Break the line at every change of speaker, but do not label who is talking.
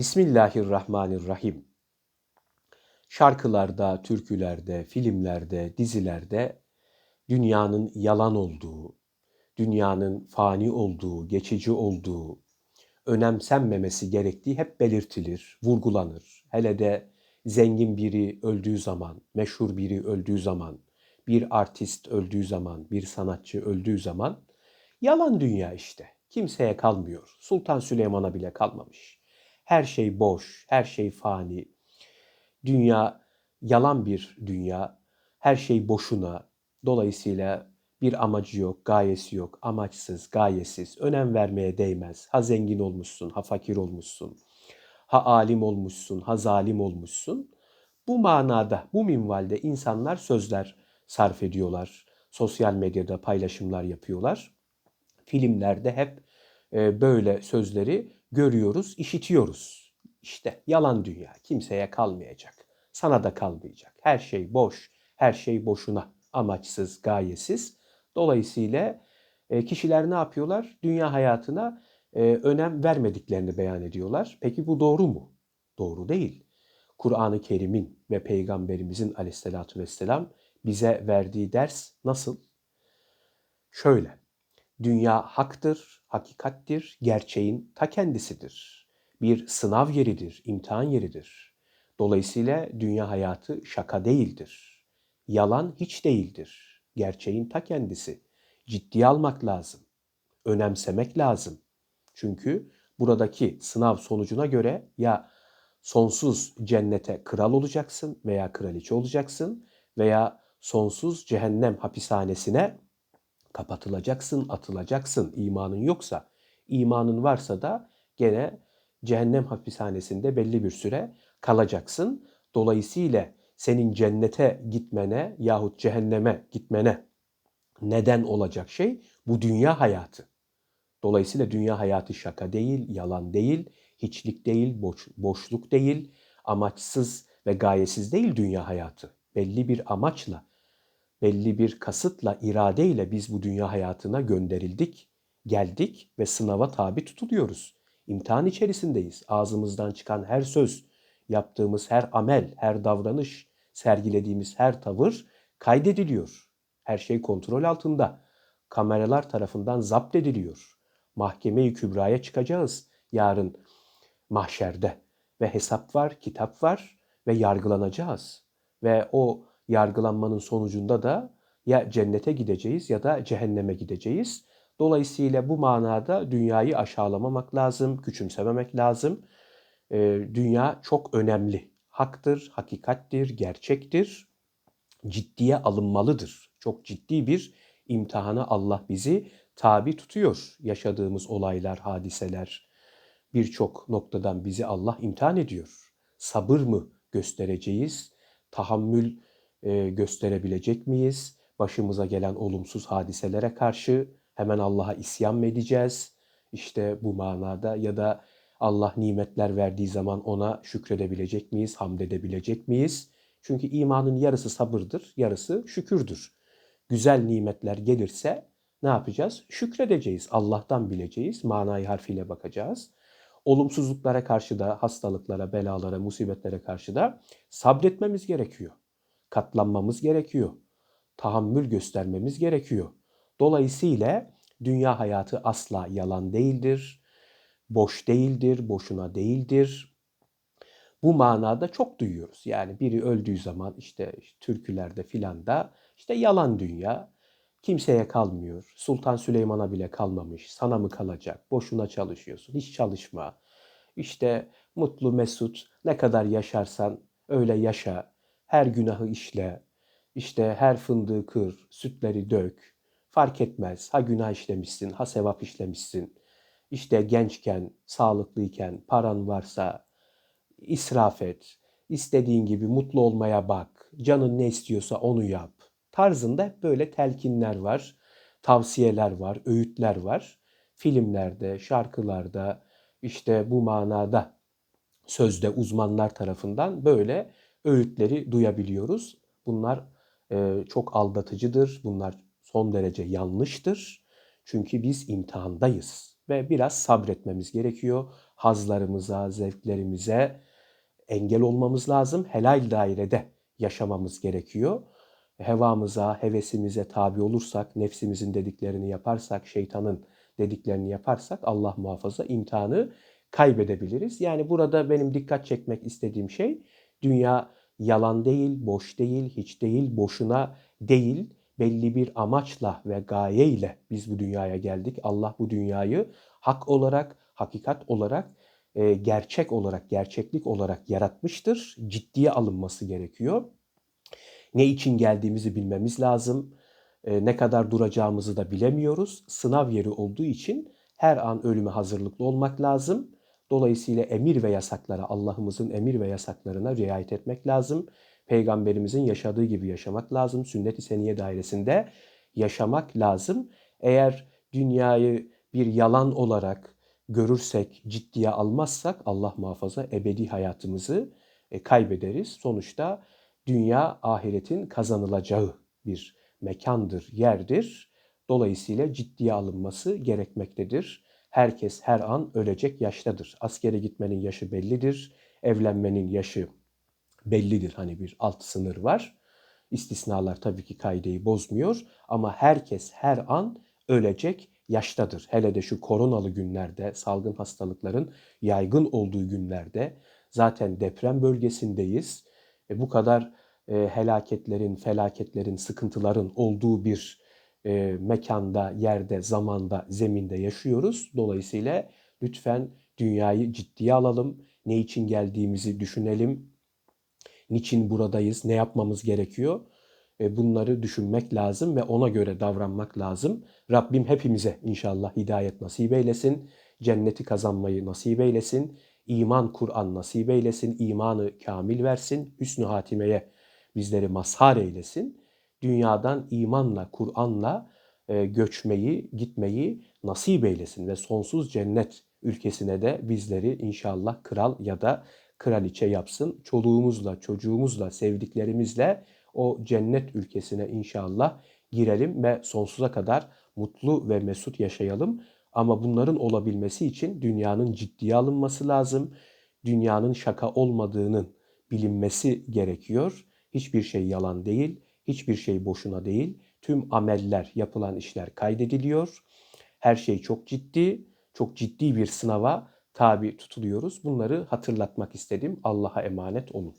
Bismillahirrahmanirrahim. Şarkılarda, türkülerde, filmlerde, dizilerde dünyanın yalan olduğu, dünyanın fani olduğu, geçici olduğu, önemsenmemesi gerektiği hep belirtilir, vurgulanır. Hele de zengin biri öldüğü zaman, meşhur biri öldüğü zaman, bir artist öldüğü zaman, bir sanatçı öldüğü zaman yalan dünya işte. Kimseye kalmıyor. Sultan Süleyman'a bile kalmamış. Her şey boş, her şey fani. Dünya yalan bir dünya. Her şey boşuna. Dolayısıyla bir amacı yok, gayesi yok, amaçsız, gayesiz, önem vermeye değmez. Ha zengin olmuşsun, ha fakir olmuşsun, ha alim olmuşsun, ha zalim olmuşsun. Bu manada, bu minvalde insanlar sözler sarf ediyorlar. Sosyal medyada paylaşımlar yapıyorlar. Filmlerde hep e, böyle sözleri görüyoruz, işitiyoruz. İşte yalan dünya, kimseye kalmayacak. Sana da kalmayacak. Her şey boş, her şey boşuna, amaçsız, gayesiz. Dolayısıyla e, kişiler ne yapıyorlar? Dünya hayatına e, önem vermediklerini beyan ediyorlar. Peki bu doğru mu? Doğru değil. Kur'an-ı Kerim'in ve Peygamberimizin aleyhissalatü vesselam bize verdiği ders nasıl? Şöyle, dünya haktır, hakikattir, gerçeğin ta kendisidir. Bir sınav yeridir, imtihan yeridir. Dolayısıyla dünya hayatı şaka değildir. Yalan hiç değildir. Gerçeğin ta kendisi. Ciddiye almak lazım. Önemsemek lazım. Çünkü buradaki sınav sonucuna göre ya sonsuz cennete kral olacaksın veya kraliçe olacaksın veya sonsuz cehennem hapishanesine kapatılacaksın, atılacaksın imanın yoksa. imanın varsa da gene cehennem hapishanesinde belli bir süre kalacaksın. Dolayısıyla senin cennete gitmene yahut cehenneme gitmene neden olacak şey bu dünya hayatı. Dolayısıyla dünya hayatı şaka değil, yalan değil, hiçlik değil, boş, boşluk değil, amaçsız ve gayesiz değil dünya hayatı. Belli bir amaçla, belli bir kasıtla, iradeyle biz bu dünya hayatına gönderildik, geldik ve sınava tabi tutuluyoruz. İmtihan içerisindeyiz. Ağzımızdan çıkan her söz, yaptığımız her amel, her davranış, sergilediğimiz her tavır kaydediliyor. Her şey kontrol altında. Kameralar tarafından zapt ediliyor. Mahkeme-i Kübra'ya çıkacağız yarın mahşerde. Ve hesap var, kitap var ve yargılanacağız. Ve o yargılanmanın sonucunda da ya cennete gideceğiz ya da cehenneme gideceğiz. Dolayısıyla bu manada dünyayı aşağılamamak lazım, küçümsememek lazım. Ee, dünya çok önemli. Haktır, hakikattir, gerçektir. Ciddiye alınmalıdır. Çok ciddi bir imtihana Allah bizi tabi tutuyor. Yaşadığımız olaylar, hadiseler birçok noktadan bizi Allah imtihan ediyor. Sabır mı göstereceğiz? Tahammül gösterebilecek miyiz? Başımıza gelen olumsuz hadiselere karşı hemen Allah'a isyan mı edeceğiz? İşte bu manada ya da Allah nimetler verdiği zaman ona şükredebilecek miyiz, hamd edebilecek miyiz? Çünkü imanın yarısı sabırdır, yarısı şükürdür. Güzel nimetler gelirse ne yapacağız? Şükredeceğiz, Allah'tan bileceğiz, manayı harfiyle bakacağız. Olumsuzluklara karşı da, hastalıklara, belalara, musibetlere karşı da sabretmemiz gerekiyor. Katlanmamız gerekiyor. Tahammül göstermemiz gerekiyor. Dolayısıyla dünya hayatı asla yalan değildir, boş değildir, boşuna değildir. Bu manada çok duyuyoruz. Yani biri öldüğü zaman işte, türkülerde filan da işte yalan dünya, kimseye kalmıyor. Sultan Süleyman'a bile kalmamış. Sana mı kalacak? Boşuna çalışıyorsun. Hiç çalışma. İşte mutlu mesut ne kadar yaşarsan öyle yaşa. Her günahı işle. İşte her fındığı kır, sütleri dök. Fark etmez. Ha günah işlemişsin, ha sevap işlemişsin. İşte gençken, sağlıklıyken, paran varsa israf et. İstediğin gibi mutlu olmaya bak. Canın ne istiyorsa onu yap. Tarzında hep böyle telkinler var, tavsiyeler var, öğütler var. Filmlerde, şarkılarda, işte bu manada sözde uzmanlar tarafından böyle öğütleri duyabiliyoruz. Bunlar e, çok aldatıcıdır. Bunlar son derece yanlıştır. Çünkü biz imtihandayız ve biraz sabretmemiz gerekiyor. hazlarımıza, zevklerimize engel olmamız lazım. Helal dairede yaşamamız gerekiyor. Hevamıza, hevesimize tabi olursak, nefsimizin dediklerini yaparsak, şeytanın dediklerini yaparsak Allah muhafaza imtihanı kaybedebiliriz. Yani burada benim dikkat çekmek istediğim şey dünya yalan değil, boş değil, hiç değil, boşuna değil. Belli bir amaçla ve gayeyle biz bu dünyaya geldik. Allah bu dünyayı hak olarak, hakikat olarak, e, gerçek olarak, gerçeklik olarak yaratmıştır. Ciddiye alınması gerekiyor. Ne için geldiğimizi bilmemiz lazım. E, ne kadar duracağımızı da bilemiyoruz. Sınav yeri olduğu için her an ölüme hazırlıklı olmak lazım. Dolayısıyla emir ve yasaklara, Allah'ımızın emir ve yasaklarına riayet etmek lazım. Peygamberimizin yaşadığı gibi yaşamak lazım. Sünnet-i seniye dairesinde yaşamak lazım. Eğer dünyayı bir yalan olarak görürsek, ciddiye almazsak Allah muhafaza ebedi hayatımızı e, kaybederiz. Sonuçta dünya ahiretin kazanılacağı bir mekandır, yerdir. Dolayısıyla ciddiye alınması gerekmektedir. Herkes her an ölecek yaştadır. Askere gitmenin yaşı bellidir. Evlenmenin yaşı bellidir. Hani bir alt sınır var. İstisnalar tabii ki kaideyi bozmuyor ama herkes her an ölecek yaştadır. Hele de şu koronalı günlerde, salgın hastalıkların yaygın olduğu günlerde zaten deprem bölgesindeyiz. E, bu kadar e, helaketlerin, felaketlerin, sıkıntıların olduğu bir e, mekanda, yerde, zamanda, zeminde yaşıyoruz. Dolayısıyla lütfen dünyayı ciddiye alalım. Ne için geldiğimizi düşünelim. Niçin buradayız, ne yapmamız gerekiyor? E, bunları düşünmek lazım ve ona göre davranmak lazım. Rabbim hepimize inşallah hidayet nasip eylesin. Cenneti kazanmayı nasip eylesin. İman, Kur'an nasip eylesin. imanı kamil versin. Hüsnü hatimeye bizleri mazhar eylesin. Dünyadan imanla, Kur'an'la e, göçmeyi, gitmeyi nasip eylesin ve sonsuz cennet ülkesine de bizleri inşallah kral ya da kraliçe yapsın. Çoluğumuzla, çocuğumuzla, sevdiklerimizle o cennet ülkesine inşallah girelim ve sonsuza kadar mutlu ve mesut yaşayalım. Ama bunların olabilmesi için dünyanın ciddiye alınması lazım. Dünyanın şaka olmadığının bilinmesi gerekiyor. Hiçbir şey yalan değil, hiçbir şey boşuna değil. Tüm ameller, yapılan işler kaydediliyor. Her şey çok ciddi, çok ciddi bir sınava tabi tutuluyoruz. Bunları hatırlatmak istedim. Allah'a emanet olun.